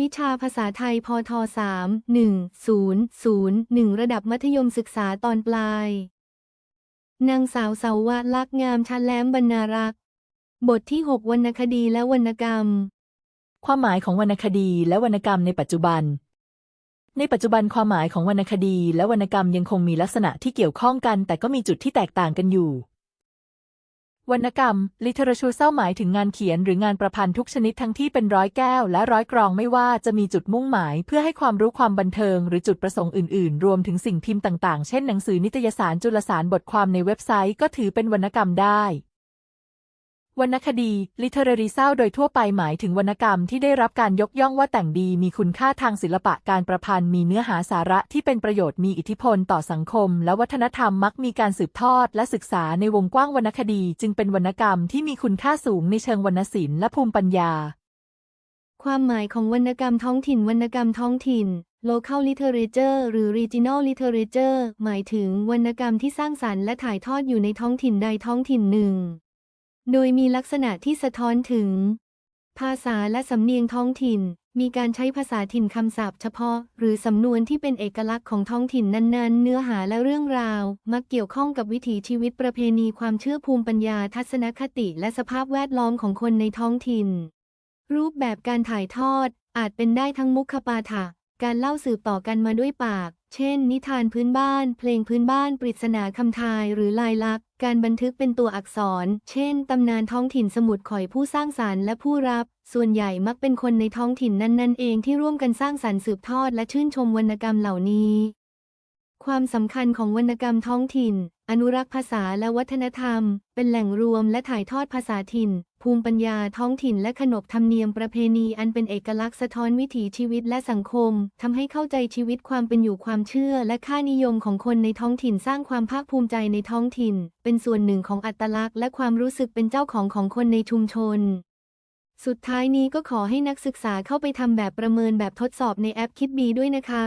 วิชาภาษาไทยพท3 1 0 0 1 ระดับมัธยมศึกษาตอนปลาย นางสาวเสาวะลักษณ์งามชันแล้มบรรณารักษ์ บทที่ 6 วรรณคดีและวรรณกรรม ความหมายของวรรณคดีและวรรณกรรมในปัจจุบัน ในปัจจุบันความหมายของวรรณคดีและวรรณกรรมยังคงมีลักษณะที่เกี่ยวข้องกัน แต่ก็มีจุดที่แตกต่างกันอยู่ วรรณกรรม ลิทเตอร์ชูเศร้าหมายถึงงานเขียนหรืองานประพันธ์ทุกชนิดทั้งที่เป็นร้อยแก้วและร้อยกรองไม่ว่าจะมีจุดมุ่งหมาย เพื่อให้ความรู้ความบันเทิงหรือจุดประสงค์อื่นๆ รวมถึงสิ่งพิมพ์ต่างๆ เช่นหนังสือนิตยสารจุลสารบทความในเว็บไซต์ก็ถือเป็นวรรณกรรมได้ วรรณคดี literary เศร้าโดยทั่วไปหมายถึงวรรณกรรมที่ได้รับการยกย่องว่าแต่งดี มีคุณค่าทางศิลปะการประพันธ์ มีเนื้อหาสาระที่เป็นประโยชน์มีอิทธิพลต่อสังคม และวัฒนธรรมมักมีการสืบทอด และศึกษาในวงกว้างวรรณคดี จึงเป็นวรรณกรรมที่มีคุณค่าสูงในเชิงวรรณศิลป์และภูมิปัญญา ความหมายของวรรณกรรมท้องถิ่นวรรณกรรมท้องถิ่น local literature หรือ regional literature หมายถึงวรรณกรรมที่สร้างสรรค์และถ่ายทอดอยู่ในท้องถิ่นใดท้องถิ่นหนึ่ง โดยมีลักษณะที่สะท้อนถึง ภาษาและสำเนียงท้องถิ่น มีการใช้ภาษาถิ่นคำศัพท์เฉพาะ หรือสำนวนที่เป็นเอกลักษณ์ของท้องถิ่นนั้นๆ เนื้อหาและเรื่องราว มักเกี่ยวข้องกับวิถีชีวิตประเพณีความเชื่อภูมิปัญญาทัศนคติและสภาพแวดล้อมของคนในท้องถิ่น รูปแบบการถ่ายทอด อาจเป็นได้ทั้งมุขปาฐะการเล่าสืบต่อกันมาด้วยปาก เช่น นิทานพื้นบ้าน เพลงพื้นบ้าน ปริศนาคำทาย หรือลายลักษณ์ การบันทึกเป็นตัวอักษร เช่น ตำนานท้องถิ่นสมุดข่อยผู้สร้างสารรค์และผู้รับ ส่วนใหญ่มักเป็นคนในท้องถิ่นนั้นๆเองที่ร่วมกันสร้างสรรค์สืบทอดและชื่นชมวรรณกรรมเหล่านี้ ความสำคัญของวรรณกรรมท้องถิ่น อนุรักษ์ภาษาและวัฒนธรรม เป็นแหล่งรวมและถ่ายทอดภาษาถิ่น ภูมิปัญญาท้องถิ่นและขนบธรรมเนียมประเพณีอันเป็นเอกลักษณ์สะท้อนวิถีชีวิตและสังคม ทำให้เข้าใจชีวิตความเป็นอยู่ความเชื่อ และค่านิยมของคนในท้องถิ่นสร้างความภาคภูมิใจในท้องถิ่น เป็นส่วนหนึ่งของอัตลักษณ์และความรู้สึกเป็นเจ้าของของคนในชุมชนสุดท้ายนี้ก็ขอให้นักศึกษาเข้าไปทำแบบประเมินแบบทดสอบในแอปคิดบีด้วยนะคะ